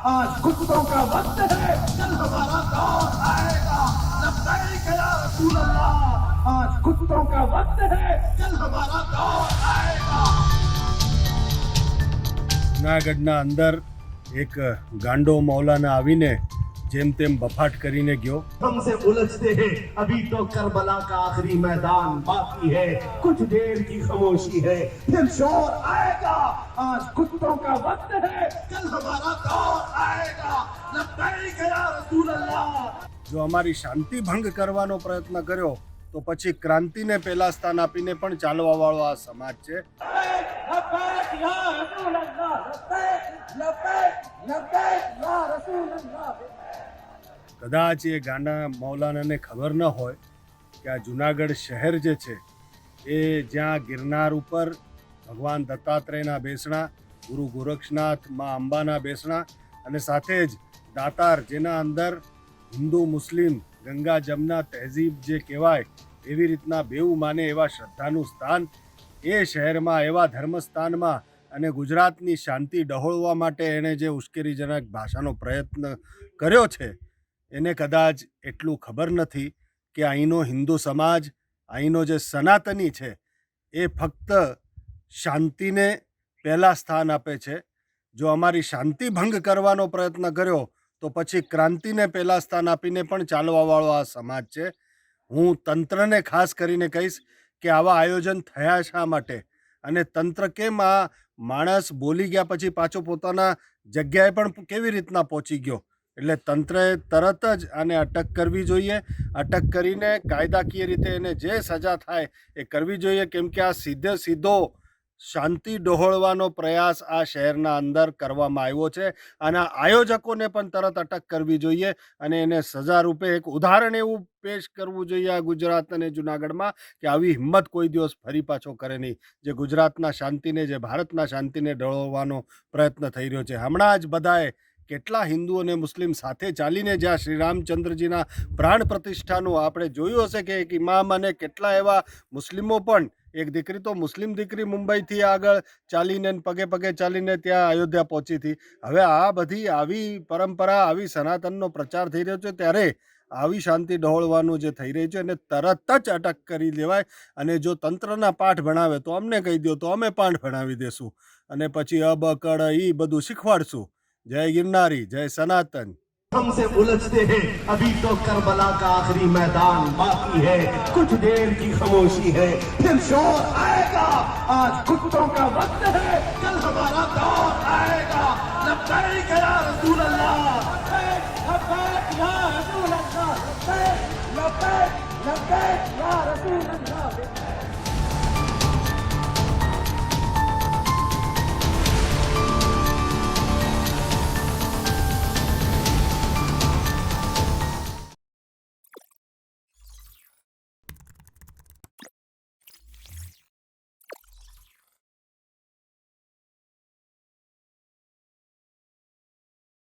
आज कुत्तों का वक्त है कल हमारा दौर आएगा लब्बैक या रसूल अल्लाह आज कुत्तों का वक्त है कल हमारा दौर आएगा જુનાગઢના અંદર એક ગાંડો મૌલાના આવીને જેમ તેમ બફાટ કરીને ગયો हमसे उलझते हैं अभी तो करबला का आखिरी मैदान बाकी है कुछ देर की खामोशी है फिर शोर आएगा आज कुत्तों का वक्त है कल हमारा दौर आएगा लब्बैक या रसूल अल्लाह જો અમારી શાંતિ ભંગ કરવાનો પ્રયત્ન કર્યો તો પછી ક્રાંતિને પહેલા સ્થાન આપીને પણ ચાલવા વાળો આ સમાજ છે लब्बैक या रसूल अल्लाह लब्बैक કદાચ એ ગાંડા મૌલાનાને ખબર ન હોય કે આ જુનાગઢ શહેર જે છે, એ જ્યાં ગિરનાર ઉપર ભગવાન દત્તાત્રેયના બેસણા, ગુરુ ગોરક્ષનાથ મા અંબાના બેસણા અને સાથે જ દાતાર જેના અંદર હિન્દુ, મુસ્લિમ, ગંગા જમના તહેઝીબ જે કહેવાય એવી રીતના બેઉ માને એવા શ્રદ્ધાનું સ્થાન એ શહેરમાં, એવા ધર્મસ્થાનમાં અને ગુજરાતની શાંતિ ડહોળવા માટે એણે જે ઉશ્કેરીજનક ભાષાનો પ્રયત્ન કર્યો છે એને કદાચ એટલું ખબર નથી કે અહીંનો હિન્દુ સમાજ, અહીંનો જે સનાતની છે, એ ફક્ત શાંતિને પહેલાં સ્થાન આપે છે. જો અમારી શાંતિ ભંગ કરવાનો પ્રયત્ન કર્યો, તો પછી ક્રાંતિને પહેલાં સ્થાન આપીને પણ ચાલવાવાળો આ સમાજ છે. હું તંત્રને ખાસ કરીને કહીશ કે આવા આયોજન થયા શા માટે? અને તંત્ર કેમ આ માણસ બોલી ગયા પછી પાછો પોતાના જગ્યાએ પણ કેવી રીતના પહોંચી ગયો? એટલે તંત્રએ તરત જ આને અટક કરવી જોઈએ. અટક કરીને કાયદાકીય રીતે એને જે સજા થાય એ કરવી જોઈએ. કેમ કે આ સીધે સીધો શાંતિ ડહોળવાનો પ્રયાસ આ શહેરના અંદર કરવામાં આવ્યો છે. અને આ આયોજકોને પણ તરત અટક કરવી જોઈએ અને એને સજા રૂપે એક ઉદાહરણ એવું પેશ કરવું જોઈએ આ ગુજરાત અને જુનાગઢમાં કે આવી હિંમત કોઈ દિવસ ફરી પાછો કરે નહીં. જે ગુજરાતના શાંતિને, જે ભારતના શાંતિને ડહોળવાનો પ્રયત્ન થઈ રહ્યો છે. હમણાં જ બધાએ કેટલા હિન્દુ અને મુસ્લિમ સાથે ચાલીને જ્યાં શ્રી રામચંદ્રજીના પ્રાણ પ્રતિષ્ઠાનું આપણે જોયું હશે કે એક ઇમામ અને કેટલા એવા મુસ્લિમો પણ, એક દીકરી તો મુસ્લિમ દીકરી મુંબઈથી આગળ ચાલીને પગે પગે ચાલીને ત્યાં અયોધ્યા પહોંચી હતી. હવે આ બધી આવી પરંપરા, આવી સનાતનનો પ્રચાર થઈ રહ્યો છે, ત્યારે આવી શાંતિ ડહોળવાનું જે થઈ રહ્યું છે, એને તરત જ અટક કરી દેવાય અને જો તંત્રના પાઠ ભણાવે તો અમને કહી દો તો અમે પાઠ ભણાવી દેશું અને પછી અબ કડ ઈ બધું શીખવાડશું. जय गिरनारी, जय सनातन। हमसे उलझते हैं, अभी तो करबला का आखिरी मैदान बाकी है। कुछ देर की खामोशी है, फिर शोर आएगा। आज कुत्तों का वक्त है, कल हमारा दौर आएगा। गया रसूल अल्लाह रसूल अल्लाह